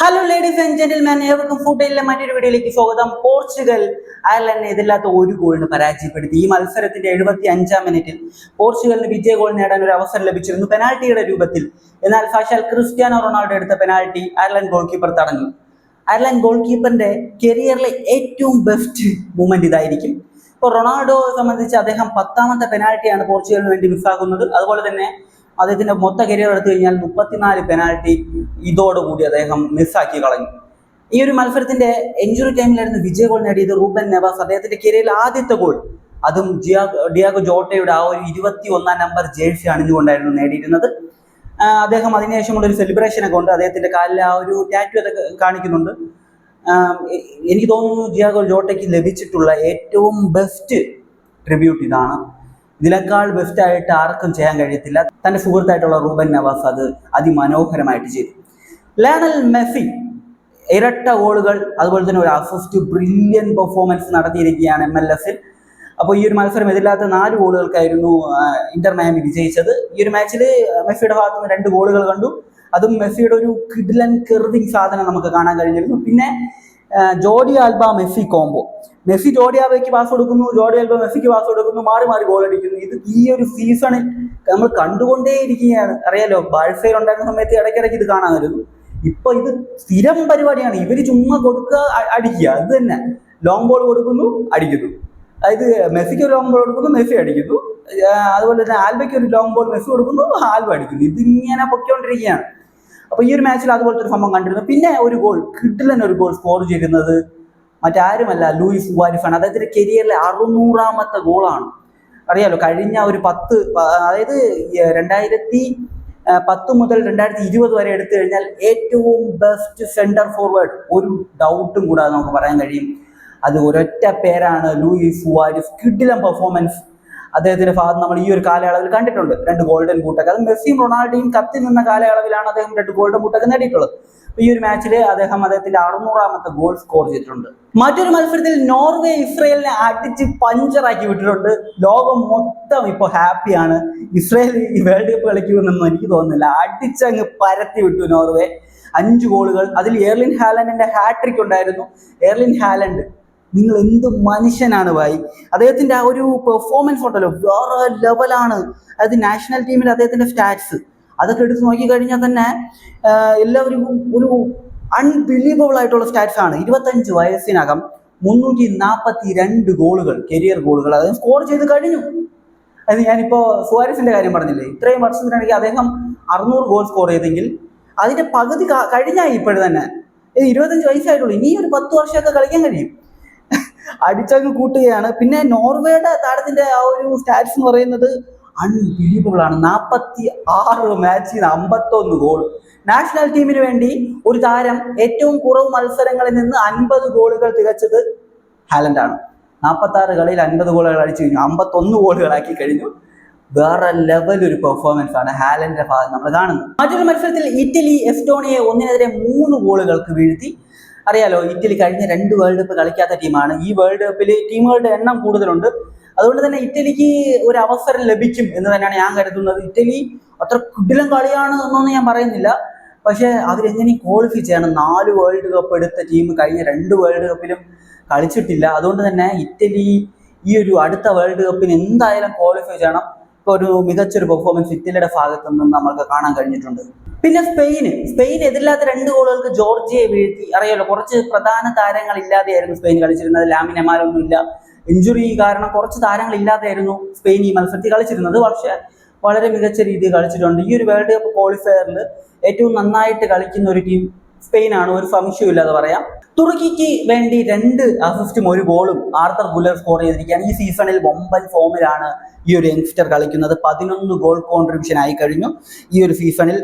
Hello ladies and gentleman ഏവർക്കും ഫുഡിലെ മറ്റൊരു വീഡിയോയിലേക്ക് സ്വാഗതം. പോർച്ചുഗൽ അയർലൻഡിനെ ഇതില്ലാത്ത ഒരു ഗോളിന് പരാജയപ്പെടുത്തി. ഈ മത്സരത്തിന്റെ എഴുപത്തി അഞ്ചാം മിനിറ്റിൽ പോർച്ചുഗലിന് വിജയ ഗോൾ നേടാൻ ഒരു അവസരം ലഭിച്ചിരുന്നു പെനാൾട്ടിയുടെ രൂപത്തിൽ. എന്നാൽ സാക്ഷാൽ ക്രിസ്ത്യാനോ റൊണാൾഡോ എടുത്ത പെനാൾട്ടി അയർലൻഡ് ഗോൾ കീപ്പർ തടഞ്ഞു. അയർലൻഡ് ഗോൾ കീപ്പറിന്റെ കരിയറിലെ ഏറ്റവും ബെസ്റ്റ് മൂമെന്റ് ഇതായിരിക്കും. ഇപ്പോൾ റൊണാൾഡോ സംബന്ധിച്ച് അദ്ദേഹം പത്താമത്തെ പെനാൾട്ടിയാണ് പോർച്ചുഗലിന് വേണ്ടി മിസ്സാകുന്നത് അതുപോലെ തന്നെ അദ്ദേഹത്തിന്റെ മൊത്ത കരിയർ എടുത്തു കഴിഞ്ഞാൽ മുപ്പത്തിനാല് പെനാൽറ്റി ഇതോടുകൂടി അദ്ദേഹം മിസ്സാക്കി കളഞ്ഞു. ഈ ഒരു മത്സരത്തിന്റെ എഞ്ചുറി ടൈമിലായിരുന്നു വിജയ ഗോൾ നേടിയത് റൂബൻ നെവാസ്. അദ്ദേഹത്തിന്റെ കരിയറിൽ ആദ്യത്തെ ഗോൾ അതും ഡിയാഗോ ജോട്ടയുടെ ആ ഒരു ഇരുപത്തി ഒന്നാം നമ്പർ ജേഴ്സി അണിഞ്ഞുകൊണ്ടായിരുന്നു നേടിയിരുന്നത്. അദ്ദേഹം അതിനുശേഷമുള്ള ഒരു സെലിബ്രേഷൻ ഒക്കെ ഉണ്ട്. അദ്ദേഹത്തിന്റെ കാലിൽ ആ ഒരു ടാറ്റു അതൊക്കെ കാണിക്കുന്നുണ്ട്. എനിക്ക് തോന്നുന്നു ജിയാഗോ ജോട്ടയ്ക്ക് ലഭിച്ചിട്ടുള്ള ഏറ്റവും ബെസ്റ്റ് ട്രിബ്യൂട്ട് ഇതാണ് ഇതിനേക്കാൾ ബെസ്റ്റ് ആയിട്ട് ആർക്കും ചെയ്യാൻ കഴിയത്തില്ല. തന്റെ സുഹൃത്തായിട്ടുള്ള റൂബൻ നവാസ് അത് അതിമനോഹരമായിട്ട് ചെയ്തു. ലയണൽ മെസ്സി ഇരട്ട ഗോളുകൾ അതുപോലെ തന്നെ ഒരു അസിസ്റ്റ് ബ്രില്യൻ പെർഫോമൻസ് നടത്തിയിരിക്കുകയാണ് എം എൽ എസിൽ അപ്പോൾ ഈ ഒരു മത്സരം എതിരില്ലാത്ത നാല് ഗോളുകൾക്കായിരുന്നു ആ, ഇന്റർ മയാമി വിജയിച്ചത്. ഈ ഒരു മാച്ചിൽ മെസ്സിയുടെ ഭാഗത്ത് നിന്ന് രണ്ട് ഗോളുകൾ കണ്ടു. അതും മെസ്സിയുടെ ഒരു കിഡ്ലൻ കെർവിങ് സാധനം നമുക്ക് കാണാൻ കഴിഞ്ഞിരുന്നു. പിന്നെ Jordi Alba Messi combo Messi ജോഡി ആൽബയ്ക്ക് പാസ് കൊടുക്കുന്നു ജോഡി ആൽബ മെസ്സിക്ക് പാസ് കൊടുക്കുന്നു മാറി മാറി ഗോൾ അടിക്കുന്നു. ഇത് ഈ ഒരു സീസണിൽ നമ്മൾ കണ്ടുകൊണ്ടേയിരിക്കുകയാണ്. അറിയാലോ ബാഴ്സയിൽ ഉണ്ടായിരുന്ന സമയത്ത് ഇടയ്ക്കിടയ്ക്ക് ഇത് കാണാൻ വരുന്നു ഇപ്പൊ ഇത് സ്ഥിരം പരിപാടിയാണ്. ഇവർ ചുമ്മാ കൊടുക്കുക അടിക്കുക. അത് തന്നെ. ലോങ് ബോൾ കൊടുക്കുന്നു അടിക്കുന്നു. അതായത് മെസ്സിക്ക് ഒരു ലോങ് ബോൾ കൊടുക്കുന്നു മെസ്സി അടിക്കുന്നു. അതുപോലെ തന്നെ ആൽബയ്ക്ക് ഒരു ലോങ് ബോൾ മെസ്സി കൊടുക്കുന്നു ആൽബ അടിക്കുന്നു. ഇതിങ്ങനെ പൊയ്ക്കൊണ്ടിരിക്കുകയാണ്. അപ്പൊ ഈ ഒരു മാച്ചിൽ അതുപോലത്തെ ഒരു സംഭവം കണ്ടിരുന്നു. പിന്നെ ഒരു ഗോൾ കിട്ടിലൻ ഒരു ഗോൾ സ്കോർ ചെയ്തിരുന്നത് മറ്റാരുമല്ല ലൂയിസ് വാരിഫാണ്. അദ്ദേഹത്തിന്റെ കരിയറിലെ അറുന്നൂറാമത്തെ ഗോളാണ് അറിയാലോ കഴിഞ്ഞ ഒരു പത്ത് അതായത് രണ്ടായിരത്തി പത്ത് മുതൽ രണ്ടായിരത്തി ഇരുപത് വരെ എടുത്തു കഴിഞ്ഞാൽ ഏറ്റവും ബെസ്റ്റ് സെന്റർ ഫോർവേഡ് ഒരു ഡൗട്ടും കൂടാതെ നമുക്ക് പറയാൻ കഴിയും. അത് ഒരൊറ്റ പേരാണ് ലൂയിസ് വാരിഫ്. കിഡിലം പെർഫോമൻസ് അദ്ദേഹത്തിന്റെ ഭാഗത്ത് നമ്മൾ ഈ ഒരു കാലയളവിൽ കണ്ടിട്ടുണ്ട്. രണ്ട് ഗോൾഡൻ ബൂട്ടൊക്കെ അത് മെസ്സിയും റൊണാൾഡോയും കത്തി നിന്ന കാലയളവിലാണ് അദ്ദേഹം രണ്ട് ഗോൾഡൻ ബൂട്ടൊക്കെ നേടിയിട്ടുള്ളത്. ഈ ഒരു മാച്ചിൽ അദ്ദേഹം അദ്ദേഹത്തിന്റെ അറുന്നൂറാമത്തെ ഗോൾ സ്കോർ ചെയ്തിട്ടുണ്ട്. മറ്റൊരു മത്സരത്തിൽ നോർവേ ഇസ്രയേലിനെ അടിച്ച് പഞ്ചറാക്കി വിട്ടിട്ടുണ്ട്. ലോകം മൊത്തം ഇപ്പോൾ ഹാപ്പിയാണ് ഇസ്രയേൽ ഈ വേൾഡ് കപ്പ് കളിക്കുമെന്നൊന്നും എനിക്ക് തോന്നുന്നില്ല. അടിച്ചങ്ങ് പരത്തി വിട്ടു നോർവേ. അഞ്ച് ഗോളുകൾ അതിൽ എർലിൻ ഹാലൻഡിന്റെ ഹാട്രിക് ഉണ്ടായിരുന്നു. എർലിൻ ഹാലൻഡ് നിങ്ങൾ എന്ത് മനുഷ്യനാണ് ഭായി? അദ്ദേഹത്തിന്റെ ആ ഒരു പെർഫോമൻസ് ഉണ്ടല്ലോ വേറെ ലെവലാണ് അതായത് നാഷണൽ ടീമിൽ അദ്ദേഹത്തിന്റെ സ്റ്റാറ്റ്സ് അതൊക്കെ എടുത്ത് നോക്കിക്കഴിഞ്ഞാൽ തന്നെ എല്ലാവരും ഒരു അൺബിലീവബിൾ ആയിട്ടുള്ള സ്റ്റാറ്റ്സ് ആണ്. ഇരുപത്തഞ്ച് വയസ്സിനകം മുന്നൂറ്റി നാൽപ്പത്തി രണ്ട് ഗോളുകൾ കരിയർ ഗോളുകൾ അദ്ദേഹം സ്കോർ ചെയ്ത് കഴിഞ്ഞു. അത് ഞാനിപ്പോ സുവാരസിന്റെ കാര്യം പറഞ്ഞില്ലേ ഇത്രയും വർഷത്തിനിടയ്ക്ക് അദ്ദേഹം അറുന്നൂറ് ഗോൾ സ്കോർ ചെയ്തെങ്കിൽ അതിന്റെ പകുതി കഴിഞ്ഞായി ഇപ്പോഴും തന്നെ. ഇരുപത്തഞ്ച് വയസ്സായിട്ടുള്ളൂ ഇനി ഒരു പത്ത് വർഷമൊക്കെ കളിക്കാൻ കഴിയും. അടിച്ചങ്ങ് കൂട്ടുകയാണ്. പിന്നെ നോർവേയുടെ താരത്തിന്റെ ആ ഒരു സ്റ്റാറ്റ്സ് എന്ന് പറയുന്നത് അൺബിലീവബിൾ ആണ്. നാൽപ്പത്തി ആറ് മാച്ചിൽ അമ്പത്തൊന്ന് ഗോൾ നാഷണൽ ടീമിന് വേണ്ടി ഒരു താരം ഏറ്റവും കുറവ് മത്സരങ്ങളിൽ നിന്ന് അൻപത് ഗോളുകൾ തികച്ചത് ഹാലൻഡ് ആണ്. നാൽപ്പത്തി ആറ് കളിയിൽ അൻപത് ഗോളുകൾ അടിച്ചു കഴിഞ്ഞു. അമ്പത്തൊന്ന് ഗോളുകളാക്കി കഴിഞ്ഞു. വേറെ ലെവൽ ഒരു പെർഫോമൻസ് ആണ് ഹാലൻഡിന്റെ ഭാഗം നമ്മൾ കാണുന്നത്. മറ്റൊരു മത്സരത്തിൽ ഇറ്റലി എസ്റ്റോണിയെ ഒന്നിനെതിരെ മൂന്ന് ഗോളുകൾക്ക് വീഴ്ത്തി. അറിയാലോ ഇറ്റലി കഴിഞ്ഞ രണ്ട് വേൾഡ് കപ്പ് കളിക്കാത്ത ടീമാണ്. ഈ വേൾഡ് കപ്പിൽ ടീമുകളുടെ എണ്ണം കൂടുതലുണ്ട്. അതുകൊണ്ട് തന്നെ ഇറ്റലിക്ക് ഒരു അവസരം ലഭിക്കും എന്ന് തന്നെയാണ് ഞാൻ കരുതുന്നത്. ഇറ്റലി അത്ര കുടിലം കളിയാണ് എന്നൊന്നും ഞാൻ പറയുന്നില്ല. പക്ഷേ അവരെങ്ങനെ ക്വാളിഫൈ ചെയ്യണം? നാല് വേൾഡ് കപ്പ് എടുത്ത ടീം കഴിഞ്ഞ രണ്ട് വേൾഡ് കപ്പിലും കളിച്ചിട്ടില്ല. അതുകൊണ്ട് തന്നെ ഇറ്റലി ഈ ഒരു അടുത്ത വേൾഡ് കപ്പിന് എന്തായാലും ക്വാളിഫൈ ചെയ്യണം. ഒരു മികച്ചൊരു പെർഫോമൻസ് ഇറ്റലിയുടെ ഭാഗത്തു നിന്നും നമ്മൾക്ക് കാണാൻ കഴിഞ്ഞിട്ടുണ്ട്. പിന്നെ സ്പെയിന്. സ്പെയിൻ എതിരില്ലാത്ത രണ്ട് ഗോളുകൾക്ക് ജോർജിയെ വീഴ്ത്തി. അറിയാലോ കുറച്ച് പ്രധാന താരങ്ങൾ ഇല്ലാതെയായിരുന്നു സ്പെയിൻ കളിച്ചിരുന്നത് ലാമിനമാരൊന്നുമില്ല ഇഞ്ചുറി കാരണം കുറച്ച് താരങ്ങൾ ഇല്ലാതെയായിരുന്നു സ്പെയിൻ ഈ മത്സരത്തിൽ കളിച്ചിരുന്നത്. പക്ഷേ വളരെ മികച്ച രീതിയിൽ കളിച്ചിട്ടുണ്ട്. ഈ ഒരു വേൾഡ് കപ്പ് ക്വാളിഫയറിൽ ഏറ്റവും നന്നായിട്ട് കളിക്കുന്ന ഒരു ടീം സ്പെയിനാണ്. ഒരു സംശയമില്ലാതെ പറയാം. തുർക്കിക്ക് വേണ്ടി രണ്ട് അസിസ്റ്റും ഒരു ഗോളും ആർത്തർ ഗുലർ സ്കോർ ചെയ്തിരിക്കുകയാണ്. ഈ സീസണിൽ വമ്പൻ ഫോമിലാണ് ഈ ഒരു യങ്സ്റ്റർ കളിക്കുന്നത്. പതിനൊന്ന് ഗോൾ കോൺട്രിബ്യൂഷൻ ആയി കഴിഞ്ഞു. ഈ ഒരു സീസണിൽ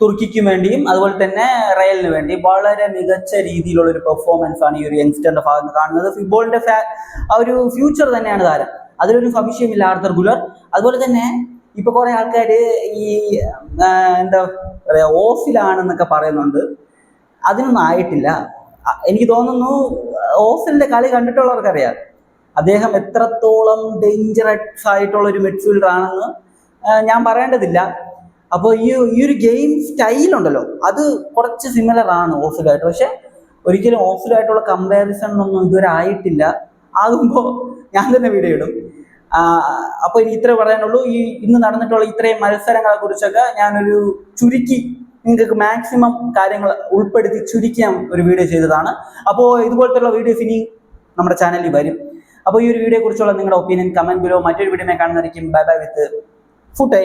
തുർക്കിക്ക് വേണ്ടിയും അതുപോലെ തന്നെ റയലിന് വേണ്ടി വളരെ മികച്ച രീതിയിലുള്ള ഒരു പെർഫോമൻസ് ആണ് ഈ ഒരു യങ്സ്റ്ററിന്റെ ഭാഗത്ത് കാണുന്നത്. ഫുട്ബോളിന്റെ ആ ഒരു ഫ്യൂച്ചർ തന്നെയാണ് താരം. അതിലൊരു സംശയമില്ല ആർത്തർ ഗുലർ. അതുപോലെ തന്നെ ഇപ്പൊ കുറെ ആൾക്കാർ ഈ എന്താ പറയാ ഓഫിലാണെന്നൊക്കെ പറയുന്നുണ്ട്. അതിനൊന്നും ആയിട്ടില്ല. എനിക്ക് തോന്നുന്നു ഓസിലിന്റെ കളി കണ്ടിട്ടുള്ളവർക്കറിയാം. അദ്ദേഹം എത്രത്തോളം ഡേഞ്ചറസ് ആയിട്ടുള്ള ഒരു മിഡ്ഫീൽഡർ ആണെന്ന് ഞാൻ പറയേണ്ടതില്ല. അപ്പോൾ ഈ ഈ ഒരു ഗെയിം സ്റ്റൈൽ ഉണ്ടല്ലോ അത് കുറച്ച് സിമിലർ ആണ് ഓസിലായിട്ട്. പക്ഷെ ഒരിക്കലും ഓസിലായിട്ടുള്ള കമ്പാരിസൺ ഒന്നും ഇതുവരെ ആയിട്ടില്ല. ആകുമ്പോൾ ഞാൻ തന്നെ വീഡിയോ ഇടും. അപ്പോൾ എനിക്ക് ഇത്രേ പറയാനുള്ളൂ. ഈ ഇന്ന് നടന്നിട്ടുള്ള ഇത്രയും മത്സരങ്ങളെ കുറിച്ചൊക്കെ ഞാനൊരു ചുരുക്കി നിങ്ങൾക്ക് മാക്സിമം കാര്യങ്ങൾ ഉൾപ്പെടുത്തി ചുരുക്കി ഒരു വീഡിയോ ചെയ്തതാണ്. അപ്പോൾ ഇതുപോലത്തുള്ള വീഡിയോസ് ഇനി നമ്മുടെ ചാനലിൽ വരും. അപ്പോൾ ഈ ഒരു വീഡിയോ കുറിച്ചുള്ള നിങ്ങളുടെ ഒപ്പീനിയൻ കമന്റ് ബിലോ മറ്റൊരു video കാണുന്നതായിരിക്കും. Bye bye with food